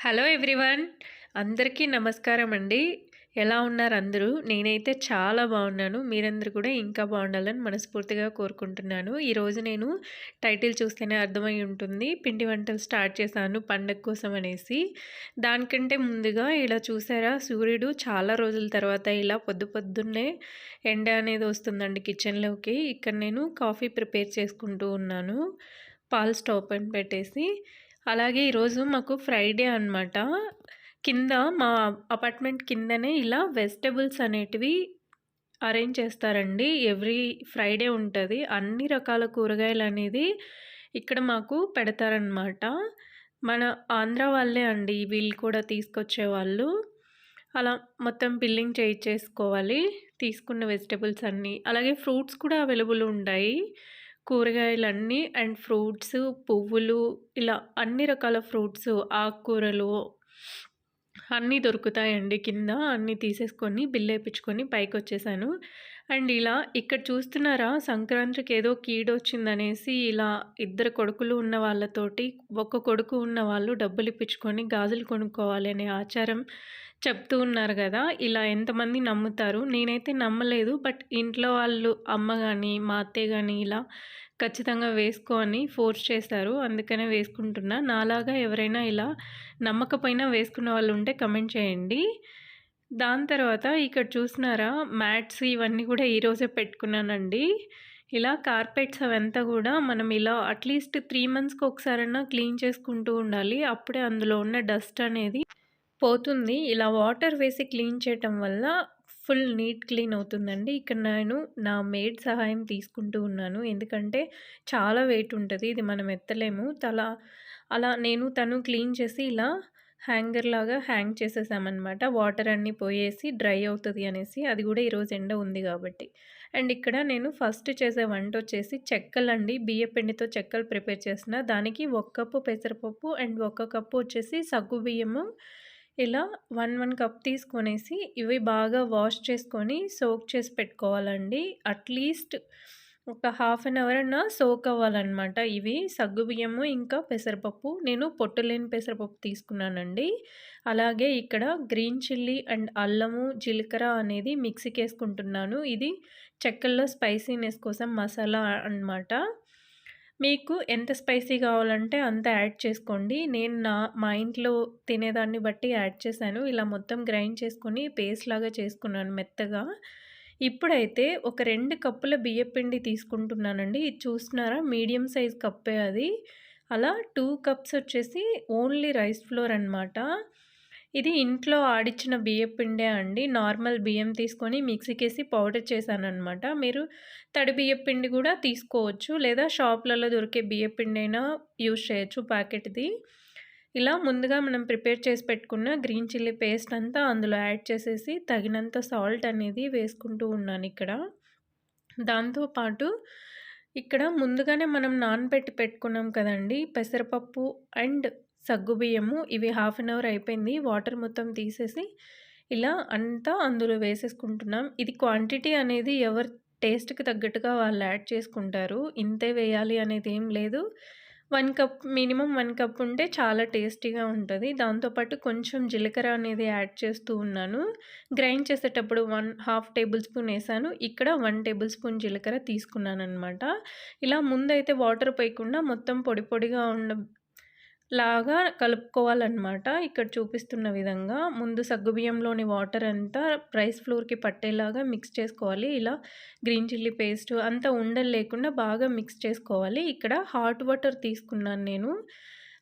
Hello everyone. అందరికీ నమస్కారం అండి. ఎలా ఉన్నారు అందరూ? నేనైతే చాలా బాగున్నాను. మీరందరూ కూడా ఇంకా బాగుండాలని మనస్ఫూర్తిగా కోరుకుంటున్నాను. ఈరోజు నేను టైటిల్ చూస్తేనే అర్థమై ఉంటుంది. పిండి వంటలు స్టార్ట్ చేశాను పండగ కోసం అనేసి. దానికంటే ముందుగా ఇలా చూసారా? సూర్యుడు చాలా రోజుల తర్వాత ఇలా పొద్దు పొద్దున్నే ఎండ అనేది వస్తుందండి కిచెన్లోకి. ఇక్కడ నేను కాఫీ ప్రిపేర్ చేసుకుంటూ ఉన్నాను. పాలు స్టవ్ పైన పెట్టేసి. అలాగే ఈరోజు మాకు ఫ్రైడే అనమాట కింద మా అపార్ట్మెంట్ కిందనే ఇలా వెజిటబుల్స్ అనేటివి అరేంజ్ చేస్తారండి. ఎవ్రీ ఫ్రైడే ఉంటుంది. అన్ని రకాల కూరగాయలు అనేది ఇక్కడ మాకు పెడతారనమాట మన ఆంధ్ర వాళ్ళే అండి వీళ్ళు కూడా తీసుకొచ్చే వాళ్ళు. అలా మొత్తం బిల్లింగ్ చేయించేసుకోవాలి తీసుకున్న వెజిటబుల్స్ అన్నీ. అలాగే ఫ్రూట్స్ కూడా అవైలబుల్ ఉంటాయి. కూరగాయలన్నీ అండ్ ఫ్రూట్స్ పువ్వులు ఇలా అన్ని రకాల ఫ్రూట్స్ ఆకుకూరలు అన్నీ దొరుకుతాయండి కింద. అన్నీ తీసేసుకొని బిల్లు వేయించుకొని పైకి వచ్చేసాను అండ్ ఇలా ఇక్కడ చూస్తున్నారా సంక్రాంతికి ఏదో కీడొచ్చిందనేసి ఇలా ఇద్దరు కొడుకులు ఉన్న వాళ్ళతోటి ఒక్క కొడుకు ఉన్న వాళ్ళు డబ్బులు ఇప్పించుకొని గాజులు కొనుక్కోవాలి అనే ఆచారం చెప్తూ ఉన్నారు కదా ఇలా ఎంతమంది నమ్ముతారు? నేనైతే నమ్మలేదు బట్ ఇంట్లో వాళ్ళు అమ్మ కానీ మా అత్తయ్య కానీ ఇలా ఖచ్చితంగా వేసుకో అని ఫోర్స్ చేశారు అందుకనే వేసుకుంటున్నా. నాలాగా ఎవరైనా ఇలా నమ్మకపోయినా వేసుకున్న వాళ్ళు ఉంటే కమెంట్ చేయండి. దాని తర్వాత ఇక్కడ చూసినారా మ్యాట్స్ ఇవన్నీ కూడా ఈరోజే పెట్టుకున్నానండి. ఇలా కార్పెట్స్ అవంతా కూడా మనం ఇలా అట్లీస్ట్ త్రీ మంత్స్కి ఒకసారైనా క్లీన్ చేసుకుంటూ ఉండాలి. అప్పుడే అందులో ఉన్న డస్ట్ అనేది పోతుంది. ఇలా వాటర్ వేసి క్లీన్ చేయటం వల్ల ఫుల్ నీట్ క్లీన్ అవుతుందండి. ఇక్కడ నేను నా మేడ్ సహాయం తీసుకుంటూ ఉన్నాను. ఎందుకంటే చాలా వెయిట్ ఉంటుంది. ఇది మనం ఎత్తలేము. తల అలా నేను తను క్లీన్ చేసి ఇలా హ్యాంగర్ లాగా హ్యాంగ్ చేసేసామన్నమాట. వాటర్ అన్నీ పోయేసి డ్రై అవుతుంది అనేసి అది కూడా ఈరోజు ఎండ ఉంది కాబట్టి. అండ్ ఇక్కడ నేను ఫస్ట్ చేసే వంట వచ్చేసి చెక్కలండి. బియ్య పిండితో చెక్కలు ప్రిపేర్ చేసిన. దానికి ఒక కప్పు పెసరపప్పు అండ్ ఒక కప్పు వచ్చేసి సగ్గు బియ్యము ఇలా వన్ వన్ కప్ తీసుకొనేసి ఇవి బాగా వాష్ చేసుకొని సోక్ చేసి పెట్టుకోవాలండి. అట్లీస్ట్ ఒక హాఫ్ అన్ అవర్ అన్న సోక్ అవ్వాలన్నమాట. ఇవి సగ్గుబియ్యము ఇంకా పెసరపప్పు. నేను పొట్టులేని పెసరపప్పు తీసుకున్నానండి. అలాగే ఇక్కడ గ్రీన్ చిల్లీ అండ్ అల్లము జీలకర్ర అనేది మిక్సీకి వేసుకుంటున్నాను. ఇది చెక్కల్లో స్పైసీనెస్ కోసం మసాలా అనమాట మీకు ఎంత స్పైసీ కావాలంటే అంత యాడ్ చేసుకోండి. నేను నా మా ఇంట్లో తినేదాన్ని బట్టి యాడ్ చేశాను. ఇలా మొత్తం గ్రైండ్ చేసుకొని పేస్ట్ లాగా చేసుకున్నాను మెత్తగా. ఇప్పుడైతే ఒక రెండు కప్పుల బియ్యపిండి తీసుకుంటున్నానండి. ఇది చూస్తున్నారా? మీడియం సైజ్ కప్పే అది. అలా టూ కప్స్ వచ్చేసి ఓన్లీ రైస్ ఫ్లోర్ అనమాట ఇది ఇంట్లో ఆడిచ్చిన బియ్యం పిండే అండి. నార్మల్ బియ్యం తీసుకొని మిక్సీకేసి పౌడర్ చేశాను అనమాట మీరు తడి బియ్యం పిండి కూడా తీసుకోవచ్చు. లేదా షాప్లలో దొరికే బియ్యం పిండి అయినా యూజ్ చేయొచ్చు ప్యాకెట్ది. ఇలా ముందుగా మనం ప్రిపేర్ చేసి పెట్టుకున్న గ్రీన్ చిల్లీ పేస్ట్ అంతా అందులో యాడ్ చేసేసి తగినంత సాల్ట్ అనేది వేసుకుంటూ ఉన్నాను ఇక్కడ. దాంతోపాటు ఇక్కడ ముందుగానే మనం నానబెట్టి పెట్టుకున్నాం కదండి. పెసరపప్పు అండ్ సగ్గుబియ్యము ఇవి హాఫ్ అన్ అవర్ అయిపోయింది. వాటర్ మొత్తం తీసేసి ఇలా అంతా అందులో వేసేసుకుంటున్నాం. ఇది క్వాంటిటీ అనేది ఎవరి టేస్ట్కి తగ్గట్టుగా వాళ్ళు యాడ్ చేసుకుంటారు. ఇంతే వేయాలి అనేది ఏం లేదు. One cup minimum one cup ఉంటే చాలా టేస్టీగా ఉంటుంది. దాంతోపాటు కొంచెం జీలకర్ర అనేది యాడ్ చేస్తూ ఉన్నాను. గ్రైండ్ చేసేటప్పుడు వన్ హాఫ్ టేబుల్ స్పూన్ వేసాను. ఇక్కడ వన్ టేబుల్ స్పూన్ జీలకర్ర తీసుకున్నాను అనమాట ఇలా ముందైతే వాటర్ పోయకుండా మొత్తం పొడి పొడిగా ఉన్న లాగా కలుపుకోవాలన్నమాట. ఇక్కడ చూపిస్తున్న విధంగా ముందు సగ్గుబియ్యంలోని వాటర్ అంతా రైస్ ఫ్లోర్కి పట్టేలాగా మిక్స్ చేసుకోవాలి. ఇలా గ్రీన్ చిల్లీ పేస్ట్ అంతా ఉండలు లేకుండా బాగా మిక్స్ చేసుకోవాలి. ఇక్కడ హాట్ వాటర్ తీసుకున్నాను నేను.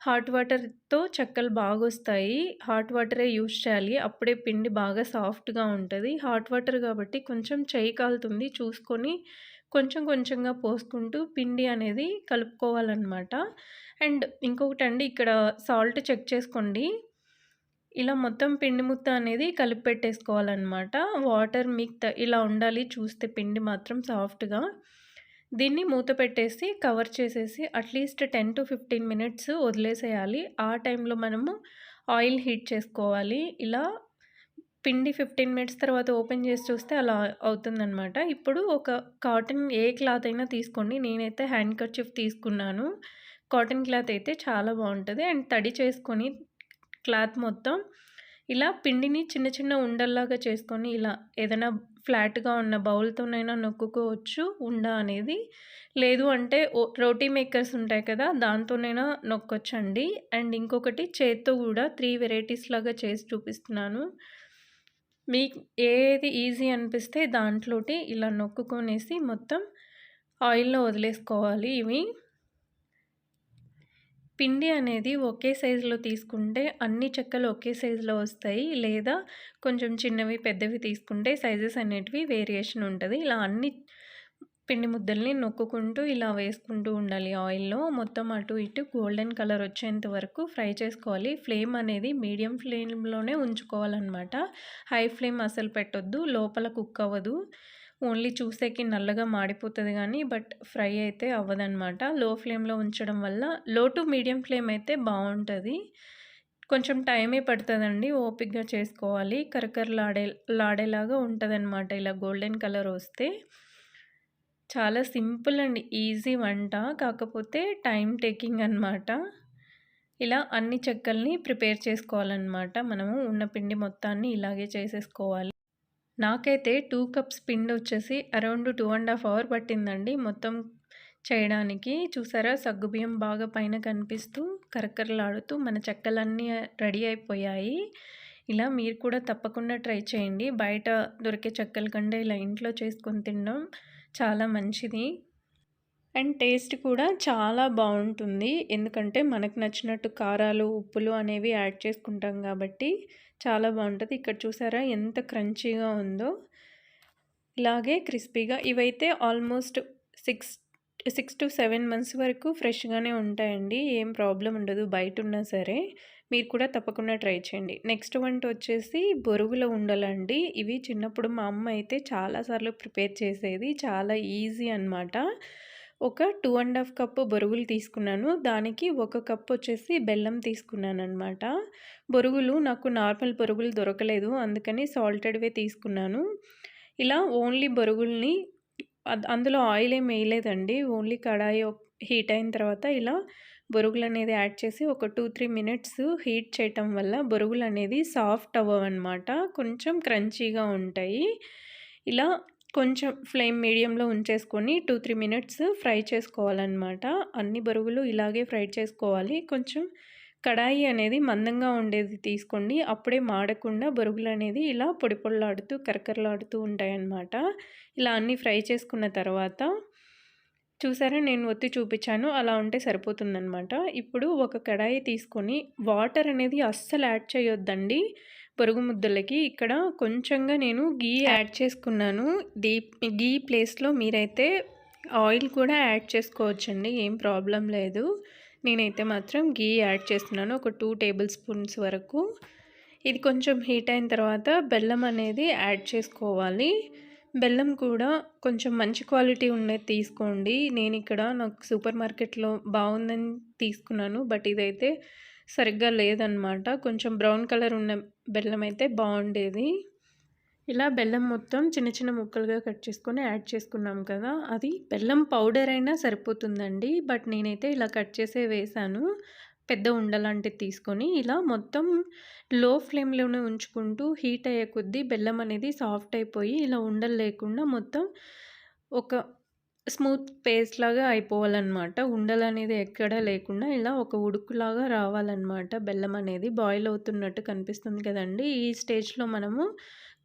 హాట్ వాటర్తో చెక్కలు బాగా వస్తాయి హాట్ వాటరే యూస్ చేయాలి. అప్పుడే పిండి బాగా సాఫ్ట్గా ఉంటుంది. హాట్ వాటర్ కాబట్టి కొంచెం చెయ్యి కాలుతుంది. చూసుకొని కొంచెం కొంచెంగా పోసుకుంటూ పిండి అనేది కలుపుకోవాలన్నమాట. అండ్ ఇంకొకటి అండి ఇక్కడ సాల్ట్ చెక్ చేసుకోండి. ఇలా మొత్తం పిండి ముత్త అనేది కలిపి పెట్టేసుకోవాలన్నమాట వాటర్ మీకు ఇలా ఉండాలి చూస్తే పిండి మాత్రం సాఫ్ట్గా. దీన్ని మూత పెట్టేసి కవర్ చేసేసి at least ten to fifteen minutes వదిలేసేయాలి. ఆ టైంలో మనము ఆయిల్ హీట్ చేసుకోవాలి. ఇలా పిండి ఫిఫ్టీన్ మినిట్స్ తర్వాత ఓపెన్ చేసి చూస్తే అలా అవుతుందన్నమాట. ఇప్పుడు ఒక కాటన్ ఏ క్లాత్ అయినా తీసుకోండి. నేనైతే హ్యాండ్ కర్చీఫ్ తీసుకున్నాను. కాటన్ క్లాత్ అయితే చాలా బాగుంటుంది. అండ్ తడి చేసుకొని క్లాత్ మొత్తం ఇలా పిండిని చిన్న చిన్న ఉండల్లాగా చేసుకొని ఇలా ఏదైనా ఫ్లాట్గా ఉన్న బౌల్తోనైనా నొక్కుకోవచ్చు ఉండ అనేది. లేదు అంటే రోటీ మేకర్స్ ఉంటాయి కదా దాంతోనైనా నొక్కొచ్చండి. అండ్ ఇంకొకటి చేత్తో కూడా త్రీ వెరైటీస్ లాగా చేసి చూపిస్తున్నాను. మీకు ఏది ఈజీ అనిపిస్తే దాంట్లోటి ఇలా నొక్కుకొనేసి మొత్తం ఆయిల్లో వదిలేసుకోవాలి ఇవి. పిండి అనేది ఒకే సైజులో తీసుకుంటే అన్ని చెక్కలు ఒకే సైజులో వస్తాయి. లేదా కొంచెం చిన్నవి పెద్దవి తీసుకుంటే సైజెస్ అనేటివి వేరియేషన్ ఉంటుంది. ఇలా అన్ని పిండి ముద్దల్ని నొక్కుకుంటూ ఇలా వేసుకుంటూ ఉండాలి ఆయిల్లో. మొత్తం అటు ఇటు గోల్డెన్ కలర్ వచ్చేంత వరకు ఫ్రై చేసుకోవాలి. ఫ్లేమ్ అనేది మీడియం ఫ్లేమ్లోనే ఉంచుకోవాలన్నమాట. హై ఫ్లేమ్ అసలు పెట్టొద్దు లోపల కుక్ అవ్వదు. ఓన్లీ చూసేకి నల్లగా మాడిపోతుంది కానీ బట్ ఫ్రై అయితే అవ్వదన్నమాట. లో ఫ్లేమ్లో ఉంచడం వల్ల లో టు మీడియం ఫ్లేమ్ అయితే బాగుంటుంది. కొంచెం టైమే పడుతుందండి ఓపిక్గా చేసుకోవాలి. కరకరలాడే లాడేలాగా ఉంటుందన్నమాట ఇలా గోల్డెన్ కలర్ వస్తే. చాలా సింపుల్ అండ్. ఈజీ వంట. కాకపోతే టైం టేకింగ్ అనమాట ఇలా అన్ని చెక్కల్ని ప్రిపేర్ చేసుకోవాలన్నమాట. మనము ఉన్న పిండి మొత్తాన్ని ఇలాగే చేసేసుకోవాలి. నాకైతే టూ కప్స్ పిండి వచ్చేసి around two and half hour పట్టిందండి. మొత్తం చేయడానికి చూసారా? సగ్గుబియ్యం బాగా పైన కనిపిస్తూ కరకరలాడుతూ మన చెక్కలన్నీ రెడీ అయిపోయాయి. ఇలా మీరు కూడా తప్పకుండా ట్రై చేయండి. బయట దొరికే చెక్కల కంటే ఇలా ఇంట్లో చేసుకొని తినడం చాలా మంచిది. అండ్ టేస్ట్ కూడా చాలా బాగుంటుంది. ఎందుకంటే మనకు నచ్చినట్టు కారాలు ఉప్పులు అనేవి యాడ్ చేసుకుంటాం కాబట్టి చాలా బాగుంటుంది. ఇక్కడ చూసారా ఎంత క్రంచీగా ఉందో. ఇలాగే క్రిస్పీగా ఇవైతే almost six six to seven months వరకు ఫ్రెష్గానే ఉంటాయండి. ఏం ప్రాబ్లం ఉండదు. బయట ఉన్నా సరే. మీరు కూడా తప్పకుండా ట్రై చేయండి. నెక్స్ట్ వంట వచ్చేసి బొరుగుల ఉండలండి. ఇవి చిన్నప్పుడు మా అమ్మ అయితే చాలాసార్లు ప్రిపేర్ చేసేది. చాలా ఈజీ అనమాట ఒక టూ అండ్ హాఫ్ కప్పు బొరుగులు తీసుకున్నాను. దానికి ఒక కప్ వచ్చేసి బెల్లం తీసుకున్నాను అనమాట బొరుగులు నాకు నార్మల్ బొరుగులు దొరకలేదు. అందుకని సాల్టెడ్వే తీసుకున్నాను. ఇలా ఓన్లీ బొరుగుల్ని అందులో ఆయిల్ ఏం వేయలేదండి ఓన్లీ కడాయి హీట్ అయిన తర్వాత ఇలా బొరుగులు అనేది యాడ్ చేసి ఒక టూ త్రీ మినిట్స్ హీట్ చేయటం వల్ల బొరుగులు అనేది సాఫ్ట్ అవ్వవన్నమాట. కొంచెం క్రంచీగా ఉంటాయి. ఇలా కొంచెం ఫ్లేమ్ మీడియంలో ఉంచేసుకొని టూ త్రీ మినిట్స్ ఫ్రై చేసుకోవాలన్నమాట. అన్ని బొరుగులు ఇలాగే ఫ్రై చేసుకోవాలి. కొంచెం కడాయి అనేది మందంగా ఉండేది తీసుకోండి. అప్పుడే మాడకుండా బొరుగులు అనేది ఇలా పొడి పొడిలాడుతూ కరకరలాడుతూ ఉంటాయన్నమాట. ఇలా అన్నీ ఫ్రై చేసుకున్న తర్వాత చూసారా? నేను ఒత్తి చూపించాను. అలా ఉంటే సరిపోతుందనమాట ఇప్పుడు ఒక కడాయి తీసుకొని వాటర్ అనేది అస్సలు యాడ్ చేయొద్దండి. పొరుగు ముద్దలకి. ఇక్కడ కొంచెంగా నేను గీ యాడ్ చేసుకున్నాను. దీ గీ ప్లేస్లో మీరైతే ఆయిల్ కూడా యాడ్ చేసుకోవచ్చండి. ఏం ప్రాబ్లం లేదు. నేనైతే మాత్రం గీ యాడ్ చేస్తున్నాను. ఒక టూ టేబుల్ స్పూన్స్ వరకు. ఇది కొంచెం హీట్ అయిన తర్వాత బెల్లం అనేది యాడ్ చేసుకోవాలి. బెల్లం కూడా కొంచెం మంచి క్వాలిటీ ఉన్నది తీసుకోండి. నేను ఇక్కడ నాకు సూపర్ మార్కెట్లో బాగుందని తీసుకున్నాను. బట్ ఇదైతే సరిగ్గా లేదనమాట కొంచెం బ్రౌన్ కలర్ ఉన్న బెల్లం అయితే బాగుండేది. ఇలా బెల్లం మొత్తం చిన్న చిన్న ముక్కలుగా కట్ చేసుకొని యాడ్ చేసుకున్నాం కదా. అది బెల్లం పౌడర్ అయినా సరిపోతుందండి. బట్ నేనైతే ఇలా కట్ చేసే వేసాను పెద్ద ఉండలాంటిది తీసుకొని ఇలా మొత్తం లో ఫ్లేమ్లోనే ఉంచుకుంటూ హీట్ అయ్యే కొద్దీ బెల్లం అనేది సాఫ్ట్ అయిపోయి ఇలా ఉండలు లేకుండా మొత్తం ఒక స్మూత్ పేస్ట్ లాగా అయిపోవాలన్నమాట. ఉండలు అనేది ఎక్కడ లేకుండా ఇలా ఒక ఉడుకులాగా రావాలన్నమాట. బెల్లం అనేది బాయిల్ అవుతున్నట్టు కనిపిస్తుంది కదండి. ఈ స్టేజ్లో మనము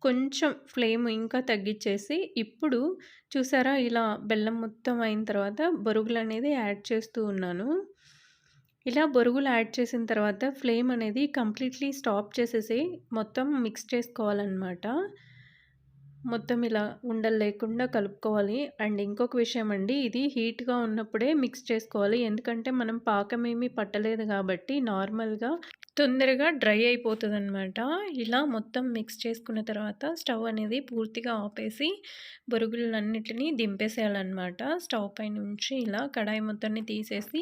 కొంచెం ఫ్లేమ్ ఇంకా తగ్గించేసి ఇప్పుడు చూసారా ఇలా బెల్లం మొత్తం అయిన తర్వాత బొరుగులు అనేది యాడ్ చేస్తూ ఉన్నాను. ఇలా బొరుగులు యాడ్ చేసిన తర్వాత ఫ్లేమ్ అనేది కంప్లీట్లీ స్టాప్ చేసేసి మొత్తం మిక్స్ చేసుకోవాలన్నమాట. మొత్తం ఇలా ఉండలు లేకుండా కలుపుకోవాలి. అండ్ ఇంకొక విషయం అండి ఇది హీట్గా ఉన్నప్పుడే మిక్స్ చేసుకోవాలి. ఎందుకంటే మనం పాకం ఏమీ పట్టలేదు కాబట్టి నార్మల్గా తొందరగా డ్రై అయిపోతుంది అనమాట ఇలా మొత్తం మిక్స్ చేసుకున్న తర్వాత స్టవ్ అనేది పూర్తిగా ఆపేసి బొరుగులన్నిటిని దింపేసేయాలన్నమాట. స్టవ్ పై నుంచి ఇలా కడాయి మొత్తాన్ని తీసేసి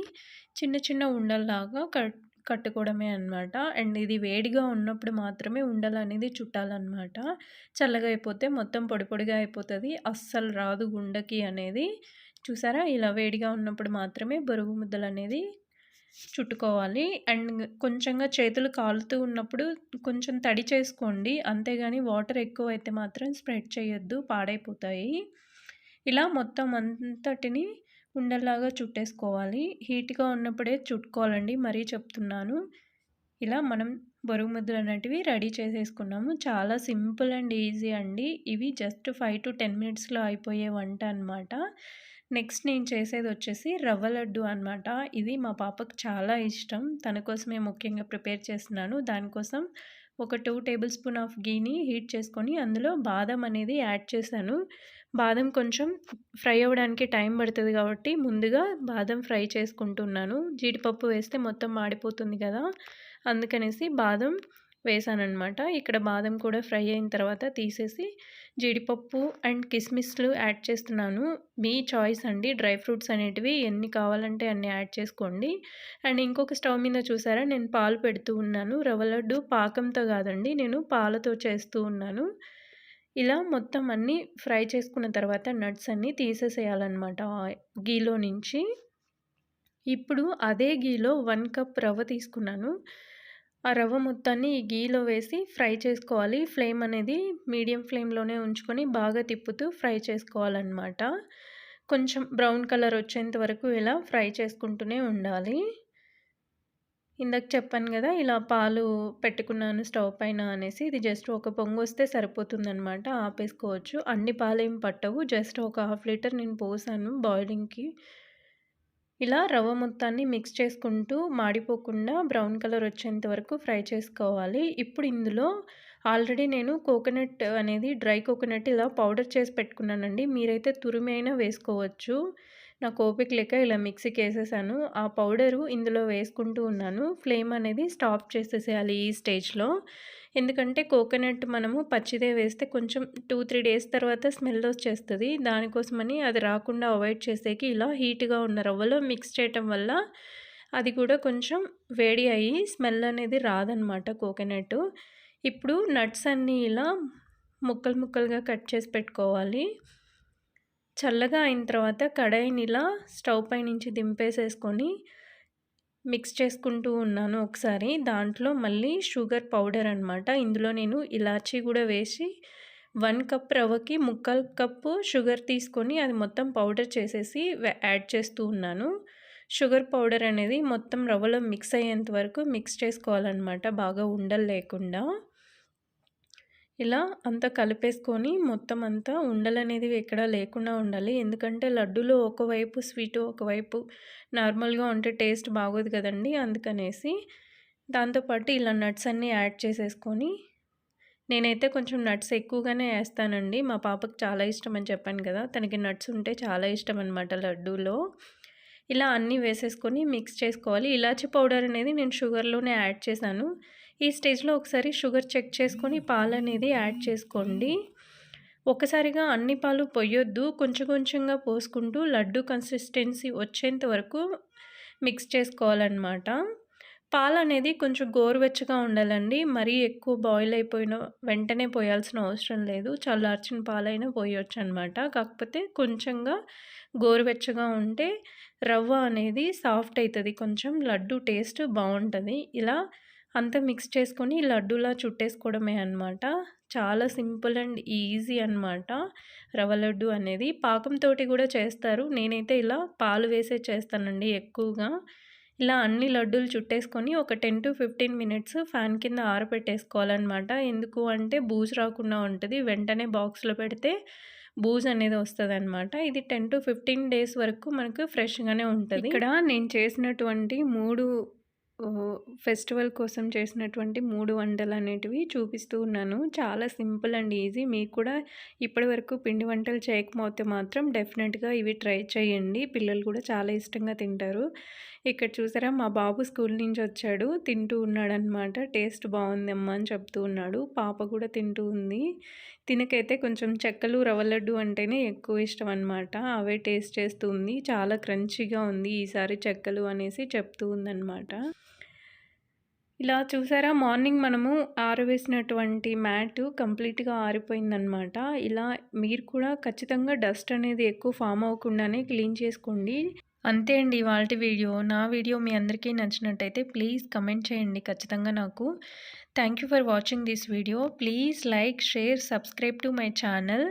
చిన్న చిన్న ఉండల్లాగా కట్ కట్టుకోవడమే అనమాట అండ్ ఇది వేడిగా ఉన్నప్పుడు మాత్రమే ఉండలు అనేది చుట్టాలన్నమాట. చల్లగా అయిపోతే మొత్తం పొడి పొడిగా అయిపోతుంది. అస్సలు రాదు గుండకి అనేది. చూసారా? ఇలా వేడిగా ఉన్నప్పుడు మాత్రమే బరువు ముద్దలు అనేది చుట్టుకోవాలి. అండ్ కొంచెంగా చేతులు కాలుతూ ఉన్నప్పుడు కొంచెం తడి చేసుకోండి. అంతేగాని వాటర్ ఎక్కువ అయితే మాత్రం స్ప్రెడ్ చేయొద్దు. పాడైపోతాయి. ఇలా మొత్తం అంతటిని ఉండలాగా చుట్టేసుకోవాలి. హీట్గా ఉన్నప్పుడే చుట్టుకోవాలండి. మరీ చెప్తున్నాను. ఇలా మనం బరువు ముద్దలు అనేటివి రెడీ చేసేసుకున్నాము. చాలా సింపుల్ అండ్ ఈజీ అండి. ఇవి జస్ట్ ఫైవ్ టు టెన్ మినిట్స్లో అయిపోయే వంట అనమాట నెక్స్ట్ నేను చేసేది వచ్చేసి రవ్వ లడ్డు అనమాట ఇది మా పాపకు చాలా ఇష్టం. తన కోసమే ముఖ్యంగా ప్రిపేర్ చేస్తున్నాను. దానికోసం ఒక టూ టేబుల్ స్పూన్ ఆఫ్ గీని హీట్ చేసుకొని అందులో బాదం అనేది యాడ్ చేశాను. బాదం కొంచెం ఫ్రై అవ్వడానికి టైం పడుతుంది కాబట్టి ముందుగా బాదం ఫ్రై చేసుకుంటున్నాను. జీడిపప్పు వేస్తే మొత్తం మాడిపోతుంది కదా అందుకనేసి బాదం వేసానమాట ఇక్కడ బాదం కూడా ఫ్రై అయిన తర్వాత తీసేసి జీడిపప్పు అండ్ కిస్మిస్లు యాడ్ చేస్తున్నాను. మీ చాయిస్ అండి. డ్రై ఫ్రూట్స్ అనేటివి ఎన్ని కావాలంటే అన్ని యాడ్ చేసుకోండి. అండ్ ఇంకొక స్టవ్ మీద చూసారా నేను పాలు పెడుతూ ఉన్నాను. రవ్వ లడ్డు పాకంతో కాదండి నేను పాలతో చేస్తూ ఉన్నాను. ఇలా మొత్తం అన్నీ ఫ్రై చేసుకున్న తర్వాత నట్స్ అన్నీ తీసేసేయాలన్నమాట. గీలో నుంచి. ఇప్పుడు అదే గీలో వన్ కప్ రవ్వ తీసుకున్నాను. ఆ రవ్వ మొత్తాన్ని ఈ గీలో వేసి ఫ్రై చేసుకోవాలి. ఫ్లేమ్ అనేది మీడియం ఫ్లేమ్లోనే ఉంచుకొని బాగా తిప్పుతూ ఫ్రై చేసుకోవాలన్నమాట. కొంచెం బ్రౌన్ కలర్ వచ్చేంత వరకు ఇలా ఫ్రై చేసుకుంటూనే ఉండాలి. ఇందాక చెప్పాను కదా ఇలా పాలు పెట్టుకున్నాను స్టవ్ పైన అనేసి ఇది జస్ట్ ఒక పొంగు వస్తే సరిపోతుందనమాట ఆపేసుకోవచ్చు. అన్ని పాలు ఏం పట్టవు జస్ట్ ఒక హాఫ్ లీటర్ నేను పోసాను బాయిలింగ్కి. ఇలా రవ్వ మొత్తాన్ని మిక్స్ చేసుకుంటూ మాడిపోకుండా బ్రౌన్ కలర్ వచ్చేంత వరకు ఫ్రై చేసుకోవాలి. ఇప్పుడు ఇందులో ఆల్రెడీ నేను కోకోనట్ అనేది డ్రై కోకోనట్ ఇలా పౌడర్ చేసి పెట్టుకున్నానండి. మీరైతే తురిమి అయినా వేసుకోవచ్చు. నాకు ఓపిక లేక ఇలా మిక్సీకి వేసేసాను ఆ పౌడరు ఇందులో వేసుకుంటూ ఉన్నాను. ఫ్లేమ్ అనేది స్టాప్ చేసేసేయాలి ఈ స్టేజ్లో. ఎందుకంటే కోకోనట్ మనము పచ్చిదే వేస్తే కొంచెం టూ త్రీ డేస్ తర్వాత స్మెల్ వచ్చేస్తుంది. దానికోసమని అది రాకుండా అవాయిడ్ చేసేకి ఇలా హీట్గా ఉన్న రవ్వలో మిక్స్ చేయటం వల్ల అది కూడా కొంచెం వేడి అయ్యి స్మెల్ అనేది రాదనమాట కోకోనట్. ఇప్పుడు నట్స్ అన్నీ ఇలా ముక్కలు ముక్కలుగా కట్ చేసి పెట్టుకోవాలి. చల్లగా అయిన తర్వాత కడాయిని ఇలా స్టవ్ పై నుంచి దింపేసేసుకొని మిక్స్ చేసుకుంటూ ఉన్నాను ఒకసారి. దాంట్లో మళ్ళీ షుగర్ పౌడర్ అనమాట ఇందులో నేను ఇలాచీ కూడా వేసి వన్ కప్ రవ్వకి ముక్కల్ కప్పు షుగర్ తీసుకొని అది మొత్తం పౌడర్ చేసేసి యాడ్ చేస్తూ ఉన్నాను. షుగర్ పౌడర్ అనేది మొత్తం రవ్వలో మిక్స్ అయ్యేంత వరకు మిక్స్ చేసుకోవాలన్నమాట. బాగా ఉండలు లేకుండా. ఇలా అంతా కలిపేసుకొని మొత్తం అంతా ఉండలనేది ఎక్కడా లేకుండా ఉండాలి. ఎందుకంటే లడ్డూలో ఒకవైపు స్వీటు ఒకవైపు నార్మల్గా ఉంటే టేస్ట్ బాగోదు కదండి అందుకనేసి దాంతోపాటు ఇలా నట్స్ అన్నీ యాడ్ చేసేసుకొని నేనైతే కొంచెం నట్స్ ఎక్కువగానే వేస్తానండి మా పాపకు చాలా ఇష్టం అని చెప్పాను కదా తనకి నట్స్ ఉంటే చాలా ఇష్టం అనమాట లడ్డూలో. ఇలా అన్నీ వేసేసుకొని మిక్స్ చేసుకోవాలి. ఇలాచి పౌడర్ అనేది నేను షుగర్లోనే యాడ్ చేశాను. ఈ స్టేజ్లో ఒకసారి షుగర్ చెక్ చేసుకొని పాలు అనేది యాడ్ చేసుకోండి. ఒకసారిగా అన్ని పాలు పొయ్యొద్దు. కొంచెం కొంచెంగా పోసుకుంటూ లడ్డు కన్సిస్టెన్సీ వచ్చేంత వరకు మిక్స్ చేసుకోవాలన్నమాట. పాలు అనేది కొంచెం గోరువెచ్చగా ఉండాలండి. మరీ ఎక్కువ బాయిల్ అయిపోయిన వెంటనే పోయాల్సిన అవసరం లేదు. చల్లార్చిన పాలైనా పోయొచ్చు అనమాట కాకపోతే కొంచెంగా గోరువెచ్చగా ఉంటే రవ్వ అనేది సాఫ్ట్ అవుతుంది కొంచెం లడ్డు టేస్ట్ బాగుంటుంది ఇలా అంతా మిక్స్ చేసుకొని లడ్డూలా చుట్టేసుకోవడమే అనమాట చాలా సింపుల్ అండ్ ఈజీ అనమాట రవ్వ లడ్డు అనేది. పాకంతో కూడా చేస్తారు. నేనైతే ఇలా పాలు వేసే చేస్తానండి ఎక్కువగా. ఇలా అన్ని లడ్డూలు చుట్టేసుకొని ఒక ten to fifteen minutes fan కింద ఆరబెట్టేసుకోవాలన్నమాట ఎందుకు అంటే బూజు రాకుండా ఉంటుంది. వెంటనే బాక్స్లో పెడితే బూజ్ అనేది వస్తుంది అనమాట ఇది టెన్ టు ఫిఫ్టీన్ డేస్ వరకు మనకు ఫ్రెష్గానే ఉంటుంది. ఇక్కడ నేను చేసినటువంటి మూడు ఫెస్టివల్ కోసం చేసినటువంటి మూడు వంటలు అనేటివి చూపిస్తూ ఉన్నాను. చాలా సింపుల్ అండ్ ఈజీ. మీకు కూడా ఇప్పటి వరకు పిండి వంటలు చేయకపోతే మాత్రం డెఫినెట్గా ఇవి ట్రై చేయండి. పిల్లలు కూడా చాలా ఇష్టంగా తింటారు. ఇక్కడ చూసారా మా బాబు స్కూల్ నుంచి వచ్చాడు. తింటూ ఉన్నాడనమాట. టేస్ట్ బాగుందమ్మా అని చెప్తూ ఉన్నాడు. పాప కూడా తింటూ ఉంది. తినకైతే కొంచెం చెక్కలు రవ్వ లడ్డు అంటేనే ఎక్కువ ఇష్టం అనమాట. అవే టేస్ట్ చేస్తూ ఉంది. చాలా క్రంచీగా ఉంది. ఈసారి చెక్కలు అనేసి చెప్తూ ఉందన్నమాట ఇలా చూసారా మార్నింగ్ మనము ఆరవేసినటువంటి మ్యాట్ కంప్లీట్గా ఆరిపోయిందనమాట ఇలా మీరు కూడా ఖచ్చితంగా డస్ట్ అనేది ఎక్కువ ఫామ్ అవ్వకుండానే క్లీన్ చేసుకోండి అంతే అండి ఇవాళ వీడియో. నా వీడియో మీ అందరికీ నచ్చినట్టయితే ప్లీజ్ కమెంట్ చేయండి ఖచ్చితంగా నాకు. Thank you for watching this video. Please like, share, subscribe to my channel.